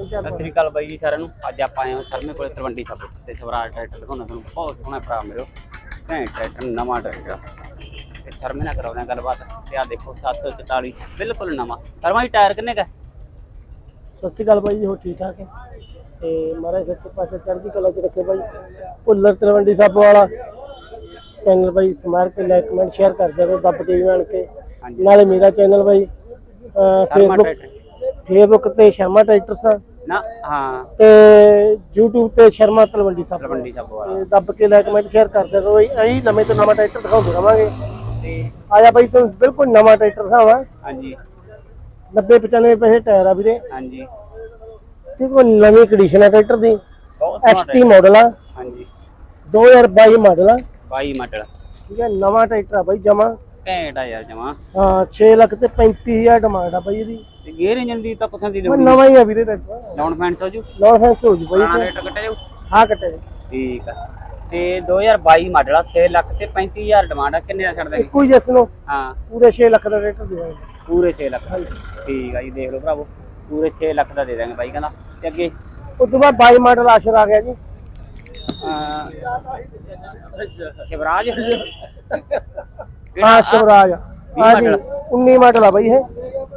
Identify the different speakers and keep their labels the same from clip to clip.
Speaker 1: ਸਤਿ ਸ੍ਰੀ ਅਕਾਲ ਬਾਈ ਜੀ ਸਾਰਿਆਂ ਨੂੰ। ਅੱਜ ਆਪਾਂ ਆਏ ਹਾਂ ਸਰਮੇ ਕੋਲੇ ਤਲਵੰਡੀ ਸਭ ਤੇ ਸਵਰਾਜ ਟਰੈਕਟਰ ਦਿਖਾਉਣਾ ਤੁਹਾਨੂੰ। ਬਹੁਤ ਸੋਹਣਾ ਭਰਾ ਮੇਰੇ ਘੈਂਟ ਟਰੈਕਟਰ ਨਵਾਂ ਟਰੈਕਟਰ। ਤੇ ਸਰਮੇ ਨਾਲ ਕਰਾਉਣਾ ਗੱਲਬਾਤ। ਤੇ ਆ ਦੇਖੋ 744 ਬਿਲਕੁਲ ਨਵਾਂ। ਸਰਮਾ ਜੀ ਟਾਇਰ ਕਿੰਨੇ ਕਾ
Speaker 2: ਸਤਿ ਸ਼੍ਰੀ ਅਕਾਲ ਬਾਈ ਜੀ ਹੋ ਠੀਕ ਠਾਕ ਹੈ? ਤੇ ਮਹਾਰਾਜ ਸੱਚੇ ਪਾਸੇ ਚੜ੍ਹਦੀ ਕਲਾ ਚ ਰੱਖੇ ਬਾਈ। ਭੁੱਲਰ ਤਲਵੰਡੀ ਸਾਹਿਬ ਵਾਲਾ ਚੈਨਲ ਬਾਈ ਸਮਾਰ ਕੇ ਲਾਈਕ ਕਮੈਂਟ ਸ਼ੇਅਰ ਕਰ ਦਿਓ ਦੱਬ ਕੇ ਜਾਣ ਕੇ। ਨਾਲੇ ਮੇਰਾ ਚੈਨਲ ਬਾਈ ਫੇਸਬੁੱਕ ਫੇਸਬੁੱਕ ਤੇ ਸ਼ਰਮਾ ਟਰੈਕਟਰਸ ਆ।
Speaker 1: ਨਾ ਹਾਂ।
Speaker 2: ਤੇ YouTube ਤੇ ਸ਼ਰਮਾ ਤਲਵੰਡੀ ਸਾਹਿਬ
Speaker 1: ਤਲਵੰਡੀ ਸਭ ਵਾਲਾ
Speaker 2: ਤੇ ਦੱਬ ਕੇ ਲਾਈਕ ਕਮੈਂਟ ਸ਼ੇਅਰ ਕਰ ਦਿਓ ਬਾਈ ਅਸੀਂ ਨਵੇਂ ਤੋਂ ਨਵਾਂ ਟਰੈਕਟਰ ਦਿਖਾਉਂਦੇ ਰਵਾਂਗੇ।
Speaker 1: ਤੇ
Speaker 2: ਆਜਾ ਬਾਈ ਤੁਹਾਨੂੰ ਬਿਲਕੁਲ ਨਵਾਂ ਟਰੈਕਟਰ ਦਿਖਾਵਾਂ।
Speaker 1: ਹਾਂਜੀ।
Speaker 2: 90 95 ਪੈਸੇ ਟਾਇਰ ਆ ਵੀਰੇ।
Speaker 1: ਹਾਂਜੀ।
Speaker 2: ਤੇ ਕੋਈ ਨਵੀਂ ਕੰਡੀਸ਼ਨ ਹੈ ਟਰੈਕਟਰ ਦੀ। XT ਮਾਡਲ ਆ।
Speaker 1: tractor। ਹਾਂਜੀ
Speaker 2: 2022 ਮਾਡਲ ਆ।
Speaker 1: 22 ਮਾਡਲ
Speaker 2: ਠੀਕ ਹੈ ਨਵਾਂ ਟਰੈਕਟਰ ਆ ਬਾਈ ਜਮਾ।
Speaker 1: ਘੈਂਟ ਆ ਯਾਰ ਜਮਾ।
Speaker 2: ਹਾਂ 6 ਲੱਖ ਤੇ 35000 ਡਿਮਾਂਡ ਆ ਬਾਈ ਇਹਦੀ।
Speaker 1: ਤੇ ਗੇਅਰ ਇੰਜਨ ਦੀ ਤਾਂ ਪਸੰਦ ਹੀ ਲੋੜੀ
Speaker 2: ਨਵਾਂ ਹੀ ਆ ਵੀਰੇ ਟਰੈਕਟਰ
Speaker 1: ਡਾਊਨ ਫੈਂਸ ਹੋ ਜੂ?
Speaker 2: ਨੌ ਫੈਂਸ ਹੋ ਜੂ ਬਾਈ
Speaker 1: ਪੁਰਾਣਾ ਰੇਟ ਕੱਟਿਆ ਜਾਊ?
Speaker 2: ਹਾਂ ਕੱਟੇ
Speaker 1: ਠੀਕ ਆ। ਤੇ 2022 ਮਾਡਲ ਆ 6 ਲੱਖ ਤੇ 35000 ਡਿਮਾਂਡ ਆ। ਕਿੰਨੇ ਦਾ ਛੱਡ ਦੇਗੇ
Speaker 2: ਇੱਕੋ ਹੀ ਜਿਸ ਨੂੰ
Speaker 1: ਹਾਂ।
Speaker 2: ਪੂਰੇ 6 ਲੱਖ ਦਾ ਟਰੈਕਟਰ ਦੇਵਾਂਗੇ
Speaker 1: ਪੂਰੇ 6 ਲੱਖ ਠੀਕ ਆ ਜੀ ਦੇਖ ਲਓ ਭਰਾਵੋ। ਪੂਰੇ 6 ਲੱਖ ਦਾ ਦੇ ਦਾਂਗੇ ਬਾਈ ਕਹਿੰਦਾ। ਤੇ ਅੱਗੇ?
Speaker 2: ਉਸ ਤੋਂ ਬਾਅਦ 22 ਮਾਡਲ ਆਸ਼ਰ ਆ ਗਿਆ ਜੀ।
Speaker 1: ਅਹ, ਸ਼ਿਵਰਾਜ?
Speaker 2: ਹਾਂ ਸ਼ਿਵਰਾਜ ਹਾਂ ਜੀ 19 ਮਾਡਲ ਆ ਬਾਈ ਇਹ।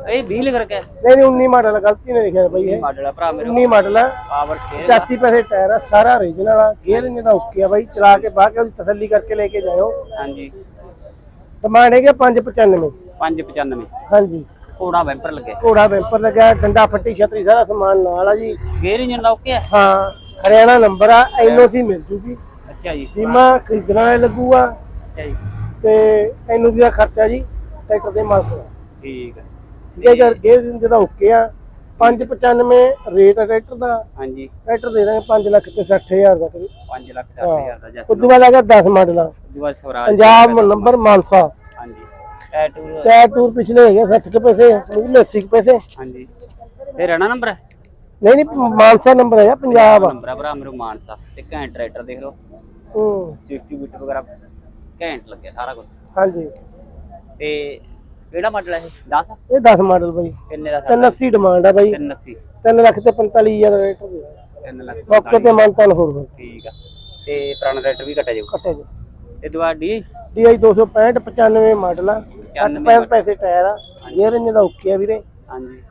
Speaker 1: ਇਹ 20 ਲਿਖ ਰੱਖਿਆ
Speaker 2: ਨਹੀਂ ਨਹੀਂ 19 ਮਾਡਲ ਆ ਗਲਤੀ ਨੇ ਲਿਖਿਆ ਬਾਈ ਇਹ।
Speaker 1: ਮਾਡਲ ਆ ਭਰਾ ਮੇਰੇ
Speaker 2: 19 ਮਾਡਲ ਆ।
Speaker 1: ਪਾਵਰ ਸ਼ੇਅਰ
Speaker 2: 85 ਪੈਸੇ ਟਾਇਰ ਆ ਸਾਰਾ ਓਰੀਜਨਲ ਆ। ਗੇਅਰ ਇਹਦਾ ਓਕੇ ਆ ਬਾਈ ਚਲਾ ਕੇ ਬਾਹਰ ਕੇ ਉਹਦੀ ਤਸੱਲੀ ਕਰਕੇ ਲੈ ਕੇ ਜਾਇਓ।
Speaker 1: ਹਾਂਜੀ।
Speaker 2: ਡਿਮਾਂਡ ਹੈਗੇ 595
Speaker 1: 595
Speaker 2: ਹਾਂਜੀ।
Speaker 1: ਕੋੜਾ ਵੈਂਪਰ ਲੱਗਿਆ।
Speaker 2: ਘੋੜਾ ਵੈਂਪਰ ਲੱਗਿਆ ਡੰਡਾ ਫੱਟੀ ਛਤਰੀ ਸਾਰਾ ਸਮਾਨ ਨਾਲ ਆ ਜੀ।
Speaker 1: ਗੇਅਰ ਇੰਜਨ ਦਾ ਓਕੇ ਆ?
Speaker 2: ਹਾਂ ਹਰਿਆਣਾ ਨੰਬਰ ਆ ਐਨਓਸੀ ਮਿਲ ਜੂਗੀ।
Speaker 1: ਅੱਛਾ ਜੀ।
Speaker 2: ਬੀਮਾ ਖਰੀਦਣ ਲੱਗੂਗਾ
Speaker 1: ਅੱਛਾ ਜੀ।
Speaker 2: ਤੇ ਐਨਓਸੀ ਦਾ ਖਰਚਾ ਜੀ ਟਰੈਕਟਰ ਦੇ ਮਾਲਕ ਦਾ।
Speaker 1: ਠੀਕ ਆ।
Speaker 2: ਜੇ ਕਰ ਗੇਅਰ ਜਿਹਦਾ ਓਕੇ ਆ 595 ਰੇਟ ਆ ਟਰੈਕਟਰ ਦਾ।
Speaker 1: ਹਾਂਜੀ।
Speaker 2: ਟਰੈਕਟਰ ਦੇ ਦਾਂਗੇ 5 ਲੱਖ ਤੇ 60000 ਦਾ। ਤੇ
Speaker 1: 5 ਲੱਖ 60000 ਦਾ ਜੱਟ
Speaker 2: ਉਸ ਤੋਂ ਬਾਅਦ ਆ ਗਿਆ 10 ਮਾਡਲ। ਆ
Speaker 1: ਸਵਰਾਜ
Speaker 2: ਪੰਜਾਬ ਨੰਬਰ ਮਾਨਸਾ।
Speaker 1: ਹਾਂਜੀ। ਟੈਟੂ
Speaker 2: ਟਾਇਰ ਟੂਰ ਪਿਛਲੇ ਹੈਗੇ 60 ਕੇ ਪੈਸੇ ਮੂਲੇ 80 ਕੇ ਪੈਸੇ।
Speaker 1: ਹਾਂਜੀ। ਇਹ ਰਹਿਣਾ ਨੰਬਰ? ਹੈ
Speaker 2: ਨਹੀਂ ਨਹੀਂ ਮਾਨਸਾ ਨੰਬਰ ਹੈਗਾ ਪੰਜਾਬ
Speaker 1: ਨੰਬਰ ਆ ਭਰਾ ਮੇਰੇ ਮਾਨਸਾ। ਤੇ ਘੈਂਟ ਟਰੈਕਟਰ ਦੇਖ ਲਓ।
Speaker 2: ਹੂੰ।
Speaker 1: ਡਿਸਟ੍ਰੀਬਿਊਟਰ ਵਗੈਰਾ ਘੈਂਟ ਲੱਗਿਆ ਸਾਰਾ ਕੁਝ
Speaker 2: ਹਾਂਜੀ।
Speaker 1: ਤੇ ਕਿਹੜਾ ਮਾਡਲ ਹੈ ਇਹ? 10
Speaker 2: ਇਹ 10 ਮਾਡਲ ਬਾਈ।
Speaker 1: ਕਿੰਨੇ ਦਾ ਸਾਡਾ
Speaker 2: 380 ਡਿਮਾਂਡ ਆ ਬਾਈ।
Speaker 1: 380
Speaker 2: 3 ਲੱਖ ਤੇ 45000 ਦਾ ਰੇਟ ਹੋ ਗਿਆ।
Speaker 1: 3 ਲੱਖ
Speaker 2: ਮੌਕੇ ਤੇ ਮਨਤਨ ਹੋਰ ਬਾਈ
Speaker 1: ਠੀਕ ਆ। ਤੇ ਪੁਰਾਣਾ ਟਰੈਕਟਰ ਵੀ ਕੱਟਿਆ ਜਾਊ
Speaker 2: ਕੱਟੇ ਜੀ
Speaker 1: ਤੇ ਦੁਆ ਡੀ
Speaker 2: DI 265 95 ਮਾਡਲ ਆ। 60
Speaker 1: 95
Speaker 2: ਪੈਸੇ ਟਾਇਰ ਆ। ਗੇਅਰ ਇੰਜ ਦਾ ਓਕੇ ਆ ਵੀਰੇ।
Speaker 1: ਹਾਂਜੀ।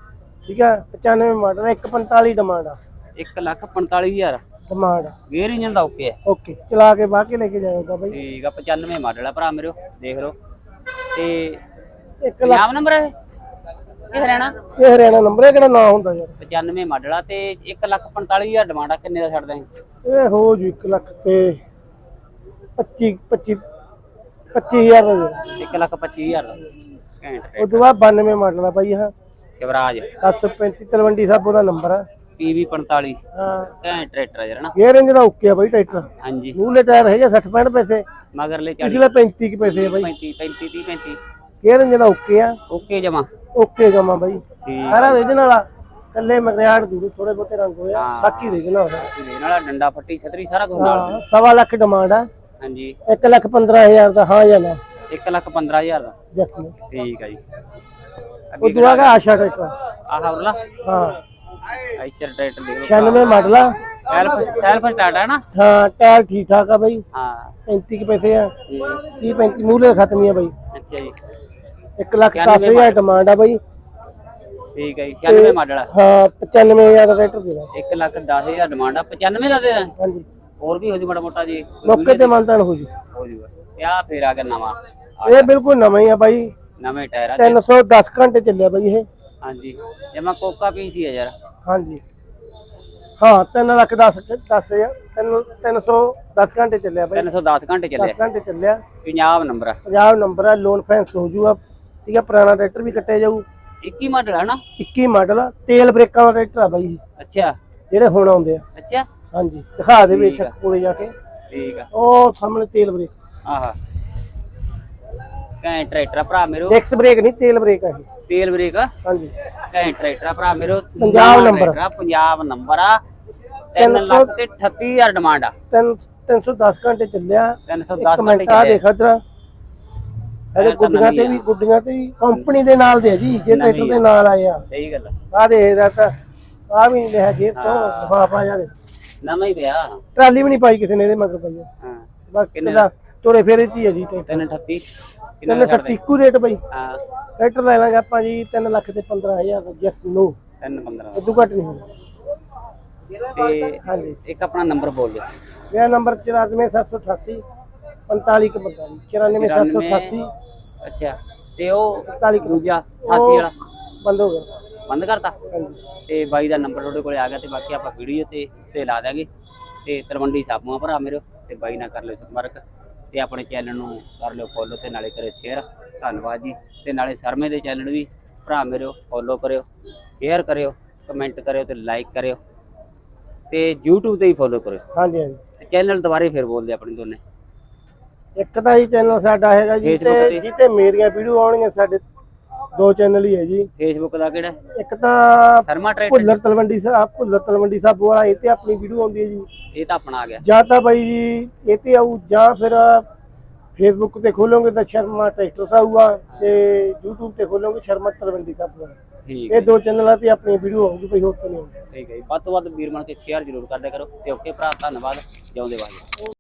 Speaker 2: ਠੀਕ ਆ? 95 ਮਾਡਲ 145 ਡਿਮਾਂਡ ਆ।
Speaker 1: 1 ਲੱਖ 45000
Speaker 2: ਡਿਮਾਂਡ
Speaker 1: ਗੇਅਰ ਇੰਜਨ ਦਾ ਓਕੇ ਹੈ।
Speaker 2: ਓਕੇ ਚਲਾ ਕੇ ਬਾਹ ਕੇ ਲੈ ਕੇ ਜਾਏਗਾ ਬਾਈ।
Speaker 1: ਠੀਕ ਆ 95 ਮਾਡਲ ਆ ਭਰਾ ਮੇਰੇ ਦੇਖ ਲਓ। ਤੇ
Speaker 2: 1 ਲੱਖ
Speaker 1: ਪੰਜਾਬ ਨੰਬਰ ਹੈ ਇਹ? ਹਰਿਆਣਾ
Speaker 2: ਇਹ ਹਰਿਆਣਾ ਨੰਬਰ ਹੈ ਕਿਹੜਾ ਨਾਂ ਹੁੰਦਾ ਯਾਰ।
Speaker 1: 95 ਮਾਡਲ ਆ ਤੇ 1 ਲੱਖ 45000 ਡਿਮਾਂਡ ਆ ਕਿੰਨੇ ਦਾ ਛੱਡ ਦਾਂਗੇ
Speaker 2: ਇਹ ਹੋ ਜੂ 1 ਲੱਖ ਤੇ 25 25 25000 ਦਾ ਦੇ
Speaker 1: 1 ਲੱਖ 25000 ਦਾ। ਘੈਂਟ
Speaker 2: ਉਸ ਤੋਂ ਬਾਅਦ 92 ਮਾਡਲ ਆ ਬਾਈ ਹਾਂ।
Speaker 1: ਸ਼ਿਵਰਾਜ
Speaker 2: 735 ਤਲਵੰਡੀ ਸਾਬੋ ਦਾ ਨੰਬਰ ਆ।
Speaker 1: PV 45
Speaker 2: ਹਾਂ।
Speaker 1: ਘੈਂਟ ਟਰੈਕਟਰ ਆ ਜਿਹੜਾ ਨਾ
Speaker 2: ਗੇਅਰ ਇੰਜ ਦਾ ਓਕੇ ਆ ਬਾਈ ਟਰੈਕਟਰ।
Speaker 1: ਹਾਂਜੀ।
Speaker 2: ਮੂਲੇ ਟਾਇਰ ਹੈਗੇ 60 65 ਪੈਸੇ।
Speaker 1: ਮਗਰਲੇ 40
Speaker 2: ਪਿਛਲੇ 35 ਕੀ ਪੈਸੇ ਆ ਬਾਈ।
Speaker 1: 35 35 30 35
Speaker 2: ਗੇਅਰ ਇੰਜ ਦਾ ਓਕੇ ਆ।
Speaker 1: ਓਕੇ ਜਮਾ।
Speaker 2: ਓਕੇ ਜਮਾ ਬਾਈ। ਸਾਰਾ ਰੀਜਨਲ ਆ। ਕੱਲੇ ਮਗਰਿਆੜ ਦੂਰ ਥੋੜੇ ਬਹੁਤੇ ਰੰਗ ਹੋਇਆ। ਬਾਕੀ ਰੀਜਨਲ ਆ।
Speaker 1: ਇਹਦੇ ਨਾਲ ਡੰਡਾ ਫੱਟੀ ਛਤਰੀ ਸਾਰਾ ਕੁਝ ਨਾਲ।
Speaker 2: ਸਵਾ ਲੱਖ ਡਿਮਾਂਡ ਆ।
Speaker 1: ਹਾਂਜੀ।
Speaker 2: 1 ਲੱਖ 15000 ਦਾ ਹਾਂ ਜਾਂ ਨਾ।
Speaker 1: 1 ਲੱਖ 15000 ਦਾ।
Speaker 2: ਜਸਮੀ
Speaker 1: ਠੀਕ ਆ ਜੀ।
Speaker 2: ਉਹ
Speaker 1: ਅੱਗੇ
Speaker 2: ਦੁਆ ਦਾ। ਆਸ਼ਾ ਟਰੈਕਟਰ।
Speaker 1: ਆਹ ਉਰਲਾ?
Speaker 2: ਹਾਂ।
Speaker 1: ਆਈਸਰ ਟਰੈਕਟਰ ਦੇਖ ਲਓ
Speaker 2: 96 ਮਾਡਲ ਆ।
Speaker 1: ਸੈਲਫ ਸੈਲਫ ਸਟਾਰਟ ਹੈ ਨਾ?
Speaker 2: ਹਾਂ ਟਾਇਰ ਠੀਕ ਠਾਕ ਆ ਬਾਈ।
Speaker 1: ਹਾਂ।
Speaker 2: 35 ਕੀ ਪੈਸੇ ਆ।
Speaker 1: ਠੀਕ।
Speaker 2: 30 35 ਮੂਲੇ ਖਤਮ ਹੀ ਆ ਬਾਈ।
Speaker 1: ਅੱਛਾ ਜੀ।
Speaker 2: 1 ਲੱਖ 10000 ਡਿਮਾਂਡ ਆ ਬਾਈ।
Speaker 1: ਠੀਕ ਹੈ ਜੀ 96 ਮਾਡਲ
Speaker 2: ਹਾਂ 95000 ਦਾ ਟਰੈਕਟਰ ਦੇ ਦਾਂ।
Speaker 1: 1 ਲੱਖ 10000 ਡਿਮਾਂਡ ਆ। 95 ਦਾ ਦੇ ਦਾਂ?
Speaker 2: ਹਾਂਜੀ।
Speaker 1: ਹੋਰ ਵੀ ਹੋ ਜੂ ਮਾੜਾ ਮੋਟਾ ਜੀ
Speaker 2: ਮੌਕੇ ਤੇ ਮੰਨਤਾਨ ਹੋ ਜੂ।
Speaker 1: ਹੋ ਤੇ ਆ ਫੇਰ ਆ ਗਿਆ ਨਵਾਂ।
Speaker 2: ਇਹ ਬਿਲਕੁਲ ਨਵਾਂ ਹੀ ਆ ਬਾਈ।
Speaker 1: ਨਵੇਂ ਟਾਇਰ ਆ
Speaker 2: 310 ਘੰਟੇ ਚੱਲਿਆ ਬਾਈ ਇਹ।
Speaker 1: ਹਾਂਜੀ। ਜਮਾ ਕੋਕਾ ਪੀਸੀ ਹੈ ਯਾਰ।
Speaker 2: ਹਾਂਜੀ। ਹਾਂ 3 ਲੱਖ 10 10000 310 ਘੰਟੇ ਚੱਲਿਆ ਬਾਈ।
Speaker 1: 310 ਘੰਟੇ ਚੱਲੇ
Speaker 2: 10 ਘੰਟੇ ਚੱਲਿਆ।
Speaker 1: ਪੰਜਾਬ ਨੰਬਰ ਆ।
Speaker 2: ਪੰਜਾਬ ਨੰਬਰ ਆ ਲੋਨ ਫੈਂਸ ਹੋ ਜੂਗਾ। ਠੀਕ ਆ ਪੁਰਾਣਾ ਟਰੈਕਟਰ ਵੀ ਕੱਟਿਆ ਜਾਊ।
Speaker 1: 21 ਮਾਡਲ ਹੈ ਨਾ?
Speaker 2: 21 ਮਾਡਲ ਆ ਤੇਲ ਬ੍ਰੇਕਾਂ ਦਾ ਟਰੈਕਟਰ ਆ ਬਾਈ ਇਹ,
Speaker 1: ਅੱਛਾ।
Speaker 2: ਜਿਹੜੇ ਹੁਣ ਆਉਂਦੇ ਆ।
Speaker 1: ਅੱਛਾ।
Speaker 2: ਹਾਂਜੀ ਦਿਖਾ ਦੇ
Speaker 1: ਠੀਕ
Speaker 2: ਬੇਸ਼ੱਕ
Speaker 1: ਆ।
Speaker 2: ਕੋਲੇ ਜਾ ਕੇ।
Speaker 1: ਠੀਕ ਆ।
Speaker 2: ਉਹ ਸਾਹਮਣੇ ਤੇਲ ਬ੍ਰੇਕ।
Speaker 1: ਆਹਾ। ਕੈਂ ਟਰੈਕਟਰ ਆ ਭਰਾ ਮੇਰੋ।
Speaker 2: ਡਿਕਸ ਬ੍ਰੇਕ ਨਹੀਂ ਤੇਲ ਬ੍ਰੇਕ ਆ ਇਹ।
Speaker 1: ਤੇਲ ਬ੍ਰੇਕ ਆ?
Speaker 2: ਹਾਂਜੀ।
Speaker 1: ਕੈਂ ਟਰੈਕਟਰ ਆ ਭਰਾ ਮੇਰੋ
Speaker 2: ਪੰਜਾਬ।
Speaker 1: ਟਰੈਕਟਰ ਆ, ਪੰਜਾਬ ਨੰਬਰ ਆ। 3 ਲੱਖ ਤੇ 38000 ਡਿਮਾਂਡ ਆ।
Speaker 2: 3 310 ਘੰਟੇ ਚੱਲਿਆ।
Speaker 1: 310
Speaker 2: ਇੱਕ
Speaker 1: ਘੰਟੇ
Speaker 2: ਮਿੰਟ ਆ
Speaker 1: ਚੱਲੇ
Speaker 2: ਦੇਖ ਇਧਰ। ਇਹਦੇ
Speaker 1: ਇਹ ਤਾਂ
Speaker 2: ਗੁੱਡੀਆਂ ਤੇ ਵੀ
Speaker 1: ਆ।
Speaker 2: ਗੁੱਡੀਆਂ ਤੇ ਵੀ ਕੰਪਨੀ ਦੇ ਨਾਲ ਦੇ ਆ ਜੀ ਜੇ
Speaker 1: ਨਵੀਂ
Speaker 2: ਟਰੈਕਟਰ
Speaker 1: ਆ।
Speaker 2: ਦੇ ਨਾਲ ਆਏ ਆ।
Speaker 1: ਸਹੀ ਗੱਲ ਆ।
Speaker 2: ਆ ਦੇ ਇਹਦਾ ਤਾਂ ਆ ਵੀ ਨਹੀਂ ਲਿਆ ਜੇਬ ਤੋਂ
Speaker 1: ਹਾਂ।
Speaker 2: ਆ ਜਾਵੇ।
Speaker 1: ਨਵਾਂ ਹੀ ਪਿਆ।
Speaker 2: ਟਰਾਲੀ ਵੀ ਨਹੀਂ ਪਾਈ ਕਿਸੇ ਨੇ ਇਹਦੇ ਮਗਰ ਭਾਈ
Speaker 1: ਹਾਂ।
Speaker 2: ਬਸ
Speaker 1: ਕਿੰਨੇ
Speaker 2: ਕਿੰਨਾ ਤੁਰੇ ਫੇਰੇ ਚ ਹੀ ਹੈ ਜੀ ਟਰੈਕਟਰ।
Speaker 1: 338
Speaker 2: ਤਿੰਨ
Speaker 1: ਕਿੰਨਾ
Speaker 2: ਅਠੱਤੀ ਇੱਕੋ ਰੇਟ ਭਾਈ
Speaker 1: ਹਾਂ।
Speaker 2: ਟਰੈਕਟਰ ਲੈ ਲਾਂਗੇ ਆਪਾਂ ਜੀ 3 ਲੱਖ ਤੇ 15000 ਦਾ ਜਸ ਨੋ
Speaker 1: 3 15
Speaker 2: ਇਦੋਂ ਘੱਟ ਨਹੀਂ ਹੋਣਾ।
Speaker 1: ਤੇ
Speaker 2: ਹਾਂਜੀ।
Speaker 1: ਇੱਕ ਆਪਣਾ ਨੰਬਰ ਬੋਲ ਦਿਓ।
Speaker 2: ਮੇਰਾ ਨੰਬਰ 94788 4545 94788
Speaker 1: ਅੱਛਾ ਤੇ ਉਹ
Speaker 2: 45
Speaker 1: ਦੂਜਾ 88 ਵਾਲਾ।
Speaker 2: ਬੰਦ ਹੋ ਗਿਆ।
Speaker 1: ਬੰਦ ਕਰਤਾ? ਤੇ ਬਾਈ ਦਾ ਨੰਬਰ ਤੁਹਾਡੇ ਕੋਲੇ ਆ ਗਿਆ ਤੇ ਬਾਕੀ ਆਪਾਂ ਵੀਡੀਓ ਤੇ ਤੇ ਲਾ ਦਾਂਗੇ ਤੇ ਤਲਵੰਡੀ ਸਾਬੂਆਂ ਭਰਾ ਮੇਰੇ ਤੇ ਬਾਈ ਨਾਲ ਕਰ ਲਿਓ ਸੰਪਰਕ। ਤੇ ਆਪਣੇ ਚੈਨਲ ਨੂੰ ਕਰ ਲਿਓ ਫੋਲੋ ਤੇ ਨਾਲੇ ਕਰਿਓ ਸ਼ੇਅਰ ਧੰਨਵਾਦ ਜੀ। ਤੇ ਨਾਲੇ ਸਰਮੇ ਦੇ ਚੈਨਲ ਵੀ ਭਰਾ ਮੇਰੇ ਫੋਲੋ ਕਰਿਓ ਸ਼ੇਅਰ ਕਰਿਓ ਕਮੈਂਟ ਕਰਿਓ ਤੇ ਲਾਈਕ ਕਰਿਓ। ਤੇ YouTube ਤੇ ਹੀ ਫੋਲੋ ਕਰਿਓ।
Speaker 2: ਹਾਂਜੀ ਹਾਂਜੀ।
Speaker 1: ਚੈਨਲ ਦੁਬਾਰੇ ਫਿਰ ਬੋਲਦੇ ਆਪਣੇ ਦੋਨੇ।
Speaker 2: ਇੱਕ ਤਾਂ ਹੀ ਚੈਨਲ ਸਾਡਾ ਹੈਗਾ ਜੀ ਤੇ? ਜਿੱਤੇ ਮੇਰੀਆਂ ਵੀਡੀਓ ਆਉਣਗੀਆਂ ਸਾਡੇ ਦੋ ਚੈਨਲ ਹੀ ਹੈ ਜੀ।
Speaker 1: ਫੇਸਬੁੱਕ ਦਾ ਕਿਹੜਾ?
Speaker 2: ਇੱਕ ਤਾਂ
Speaker 1: ਸ਼ਰਮਾ
Speaker 2: ਭੁੱਲਰ ਤਲਵੰਡੀ ਸਾਹਿਬ ਭੁੱਲਰ ਤਲਵੰਡੀ ਸਾਹਿਬ ਵਾਲਾ ਇਹ ਤੇ ਆਪਣੀ ਵੀਡੀਓ ਆਉਂਦੀ ਹੈ ਜੀ।
Speaker 1: ਇਹ ਤਾਂ ਆਪਣਾ ਆ ਗਿਆ।
Speaker 2: ਜਾਂ ਤਾਂ ਬਾਈ ਜੀ ਇਹ ਤੇ ਆਊ ਜਾਂ ਫਿਰ ਫੇਸਬੁੱਕ ਤੇ ਖੋਲੋਗੇ ਤਾਂ ਸ਼ਰਮਾ ਟਰੈਕਟਰ ਆਊਗਾ ਤੇ YouTube ਤੇ ਖੋਲੋਗੇ ਸ਼ਰਮਾ ਤਲਵੰਡੀ ਸਾਹਿਬ ਵਾਲਾ।
Speaker 1: ਠੀਕ ਹੈ
Speaker 2: ਇਹ ਦੋ ਚੈਨਲਾਂ ਤੇ ਆਪਣੀ ਵੀਡੀਓ ਆਊਗੀ ਕੋਈ ਹੋਰ ਤਾਂ ਨਹੀਂ ਆਊਗੀ।
Speaker 1: ਠੀਕ ਹੈ ਜੀ। ਵੱਧ ਤੋਂ ਵੱਧ ਵੀਰ ਬਣ ਕੇ ਸ਼ੇਅਰ ਜ਼ਰੂਰ ਕਰਦਿਆ ਕਰੋ ਤੇ ਓਕੇ ਭਰਾ ਧੰਨਵਾਦ। ਜਿਉਂਦੇ ਵਾਹਿਗੁਰੂ